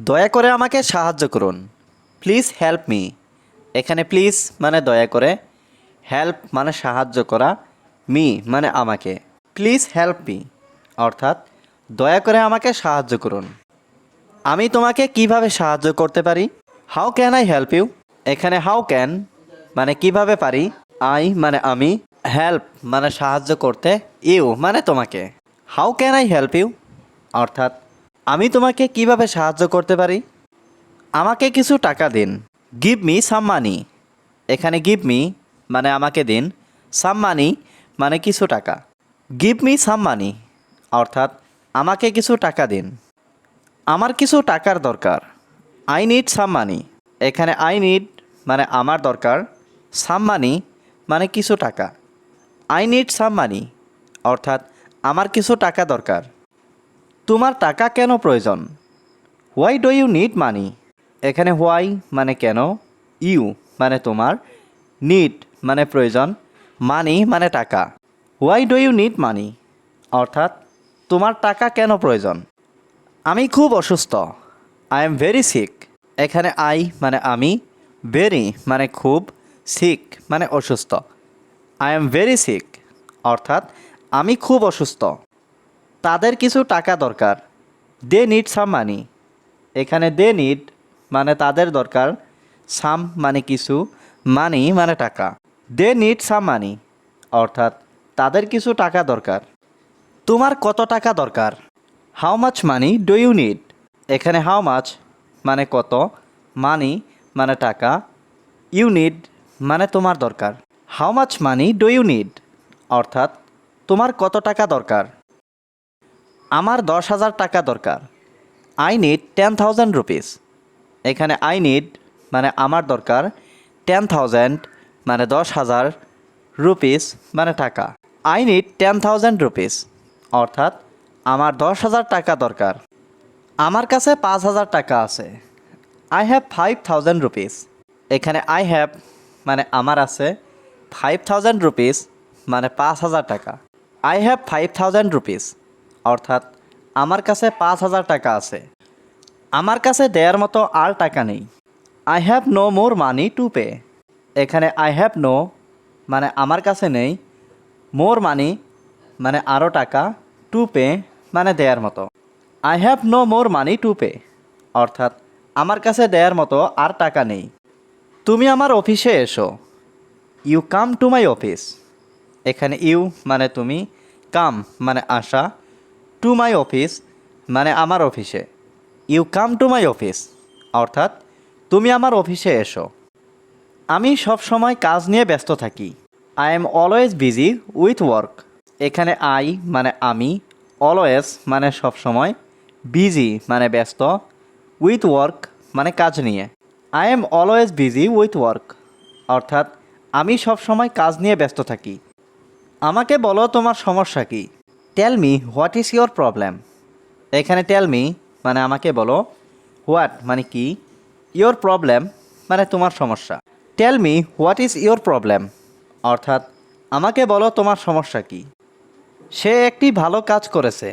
দয়া করে আমাকে সাহায্য করুন। প্লিজ হেল্প মি এখানে প্লিজ মানে দয়া করে। হেল্প মানে সাহায্য করা। মি মানে আমাকে। প্লিজ হেল্প মি অর্থাৎ দয়া করে আমাকে সাহায্য করুন। আমি তোমাকে কীভাবে সাহায্য করতে পারি? How can I help you এখানে হাউ ক্যান মানে কীভাবে পারি? আই মানে আমি। হেল্প মানে সাহায্য করতে। ইউ মানে তোমাকে। How can I help you অর্থাৎ আমি তোমাকে কীভাবে সাহায্য করতে পারি? আমাকে কিছু টাকা দিন। গিভ মি সাম মানি এখানে গিভ মি মানে আমাকে দিন। সাম মানি মানে কিছু টাকা। গিভ মি সাম মানি অর্থাৎ আমাকে কিছু টাকা দিন। আমার কিছু টাকার দরকার। আই নিড সাম মানি এখানে আই নিড মানে আমার দরকার। সাম মানি মানে কিছু টাকা। আই নিড সাম মানি অর্থাৎ আমার কিছু টাকা দরকার। তোমার টাকা কেন প্রয়োজন? Why do you need money এখানে হোয়াই মানে কেন? ইউ মানে তোমার। নিড মানে প্রয়োজন। মানি মানে টাকা। Why do you need money অর্থাৎ, তোমার টাকা কেন প্রয়োজন? আমি খুব অসুস্থ। আই এম ভেরি সিক এখানে আই মানে আমি। ভেরি মানে খুব। সিক মানে অসুস্থ। আই এম ভেরি সিক অর্থাৎ, আমি খুব অসুস্থ। তাদের কিছু টাকা দরকার। দে নিড সাম মানি এখানে দে নিড মানে তাদের দরকার। সাম মানে কিছু মানি মানে টাকা। দে নিড সাম মানি অর্থাৎ তাদের কিছু টাকা দরকার। তোমার কত টাকা দরকার? How much money do you need এখানে হাউ মাচ মানে কত মানি মানে টাকা। ইউ নিড মানে তোমার দরকার। How much money do you need অর্থাৎ তোমার কত টাকা দরকার? আমার দশ হাজার টাকা দরকার। I need ten thousand rupees এখানে আই নিড মানে আমার দরকার টেন থাউজেন্ড মানে দশ হাজার রুপিস মানে টাকা। I need ten thousand rupees অর্থাৎ আমার দশ হাজার টাকা দরকার। আমার কাছে পাঁচ হাজার টাকা আছে। I have five thousand rupees এখানে আই হ্যাভ মানে আমার আছে ফাইভ থাউজেন্ড রুপিস মানে পাঁচ হাজার টাকা। I have five thousand rupees অর্থাৎ আমার কাছে পাঁচ হাজার টাকা আছে। আমার কাছে দেওয়ার মতো আর টাকা নেই। I have no more money to pay এখানে আই হ্যাভ নো মানে আমার কাছে নেই। মোর মানি মানে আরও টাকা টু পে মানে দেয়ার মতো। I have no more money to pay অর্থাৎ আমার কাছে দেয়ার মতো আর টাকা নেই। তুমি আমার অফিসে এসো। You come to my office এখানে ইউ মানে তুমি কাম মানে আসা। টু মাই অফিস মানে আমার অফিসে। You come to my office অর্থাৎ তুমি আমার অফিসে এসো। আমি সব সময় কাজ নিয়ে ব্যস্ত থাকি। I am always busy with work এখানে আই মানে আমি অলওয়েজ মানে সব সময় বিজি মানে ব্যস্ত উইথ ওয়ার্ক মানে কাজ নিয়ে। I am always busy with work অর্থাৎ আমি সব সময় কাজ নিয়ে ব্যস্ত থাকি। আমাকে বলো তোমার সমস্যা কি? Tell me what is your problem এখানে টেল মি মানে আমাকে বলো হোয়াট মানে কি? ইয়োর প্রবলেম মানে তোমার সমস্যা। Tell me what is your problem অর্থাৎ, আমাকে বলো তোমার সমস্যা কি। সে একটি ভালো কাজ করেছে।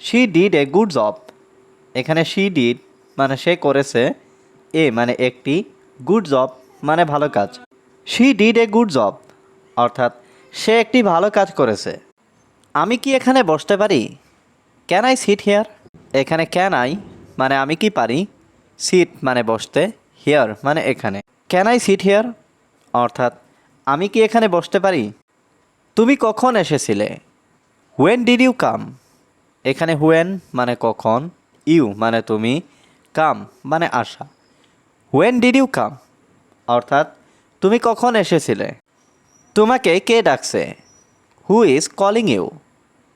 She did a good job এখানে শি ডিড মানে সে করেছে এ মানে একটি গুড জব মানে ভালো কাজ। She did a good job অর্থাৎ, সে একটি ভালো কাজ করেছে। আমি কি এখানে বসতে পারি? ক্যান আই সিট হেয়ার এখানে ক্যান আই মানে আমি কি পারি? সিট মানে বসতে হেয়ার মানে এখানে। ক্যান আই সিট হেয়ার অর্থাৎ, আমি কি এখানে বসতে পারি? তুমি কখন এসেছিলে? হোয়েন ডিড ইউ কাম এখানে হোয়েন মানে কখন? ইউ মানে তুমি কাম মানে আসা। হোয়েন ডিড ইউ কাম অর্থাৎ, তুমি কখন এসেছিলে? তোমাকে কে ডাকছে? হু ইজ কলিং ইউ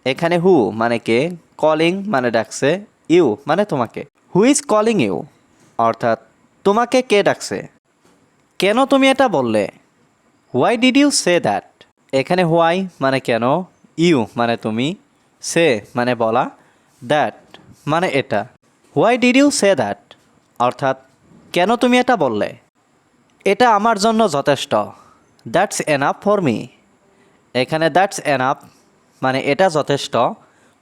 এখানে হু মানে কে? কলিং মানে ডাকছে ইউ মানে তোমাকে। হু ইজ কলিং ইউ অর্থাৎ তোমাকে কে ডাকছে? কেন তুমি এটা বললে? Why did you say that এখানে হোয়াই মানে কেন? ইউ মানে তুমি। সে মানে বলা। দ্যাট মানে এটা। Why did you say that অর্থাৎ কেন তুমি এটা বললে? এটা আমার জন্য যথেষ্ট। দ্যাটস এনাফ ফর মি এখানে দ্যাটস এনাফ মানে এটা যথেষ্ট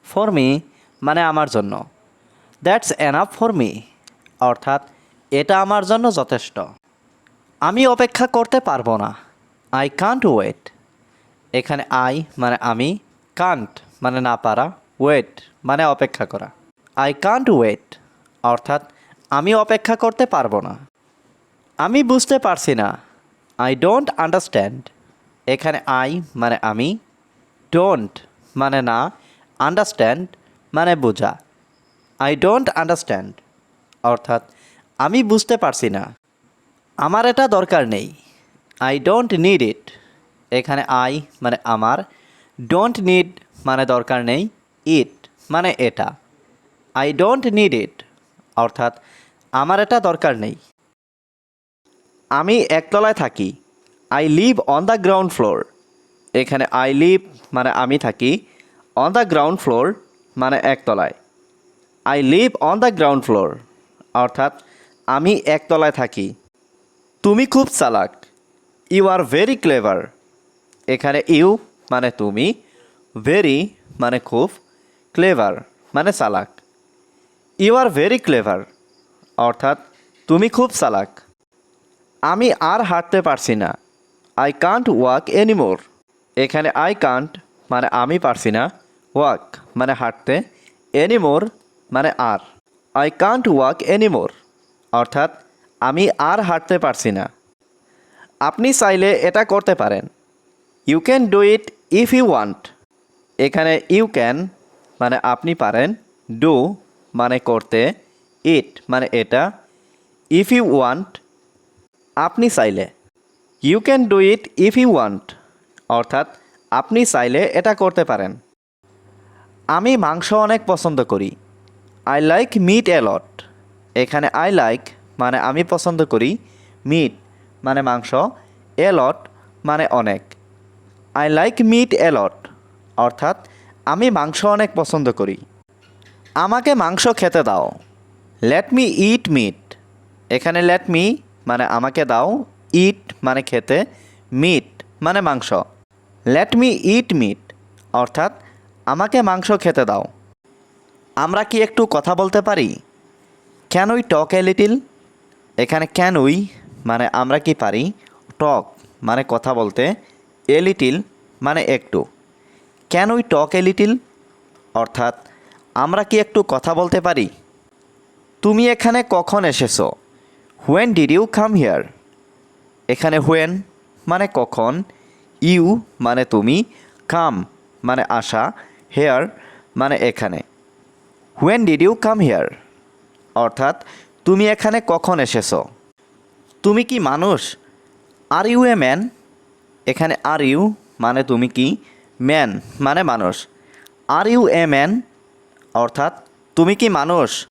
ফর মি মানে আমার জন্য। দ্যাটস এনাফ ফর মি অর্থাৎ এটা আমার জন্য যথেষ্ট। আমি অপেক্ষা করতে পারব না। আই কান্ট ওয়েট এখানে আই মানে আমি কান্ট মানে না পারা। ওয়েট মানে অপেক্ষা করা। আই কান্ট ওয়েট অর্থাৎ আমি অপেক্ষা করতে পারব না। আমি বুঝতে পারছি না। আই ডোন্ট আন্ডারস্ট্যান্ড এখানে আই মানে আমি ডোন্ট মানে না আন্ডারস্ট্যান্ড মানে বোঝা। আই ডোন্ট আন্ডারস্ট্যান্ড অর্থাৎ আমি বুঝতে পারছি না। আমার এটা দরকার নেই। আই ডোন্ট নিড ইট এখানে আই মানে আমার। ডোন্ট নিড মানে দরকার নেই ইট মানে এটা। আই ডোন্ট নিড ইট অর্থাৎ আমার এটা দরকার নেই। আমি একতলায় থাকি। I live on the ground floor এখানে আই লিভ মানে আমি থাকি অন দ্য গ্রাউন্ড ফ্লোর মানে একতলায়। I live on the ground floor অর্থাৎ আমি একতলায় থাকি। তুমি খুব চালাক। ইউ আর ভেরি ক্লেভার এখানে ইউ মানে তুমি ভেরি মানে খুব ক্লেভার মানে চালাক। ইউ আর ভেরি ক্লেভার অর্থাৎ তুমি খুব চালাক। আমি আর হাঁটতে পারছি না। আই কান্ট ওয়াক এনিমোর এখানে আই কান্ট মানে আমি পারছি না। ওয়াক মানে হাঁটতে। এনিমোর মানে আর। আই কান্ট ওয়াক এনিমোর অর্থাৎ আমি আর হাঁটতে পারছি না। আপনি চাইলে এটা করতে পারেন। You can do it if you want এখানে ইউ ক্যান মানে আপনি পারেন। ডু মানে করতে। ইট মানে এটা। ইফ ইউ ওয়ান্ট আপনি চাইলে। You can do it if you want অর্থাৎ আপনি চাইলে এটা করতে পারেন। আমি মাংস অনেক পছন্দ করি। I like meat a lot এখানে আই লাইক মানে আমি পছন্দ করি। মিট মানে মাংস। এলট মানে অনেক। আই লাইক মিট এলট অর্থাৎ আমি মাংস অনেক পছন্দ করি। আমাকে মাংস খেতে দাও। লেট মি ইট মিট এখানে লেট মি মানে আমাকে দাও। ইট মানে খেতে। মিট মানে মাংস। লেট মি ইট মিট অর্থাৎ, আমাকে মাংস খেতে দাও। আমরা কি একটু কথা বলতে পারি? Can we talk a little এখানে ক্যান উই মানে আমরা কি পারি? টক মানে কথা বলতে এ লিটিল মানে একটু। Can we talk a little অর্থাৎ, আমরা কি একটু কথা বলতে পারি? তুমি এখানে কখন এসেছ? When did you come here এখানে হোয়েন মানে কখন? ইউ মানে তুমি, কাম মানে আসা হেয়ার মানে এখানে। When did you come here অর্থাৎ, তুমি এখানে কখন এসেছ? তুমি কি মানুষ? আর ইউ এ ম্যান এখানে আর ইউ মানে তুমি কি? ম্যান মানে মানুষ। আর ইউ এ ম্যান অর্থাৎ, তুমি কি মানুষ?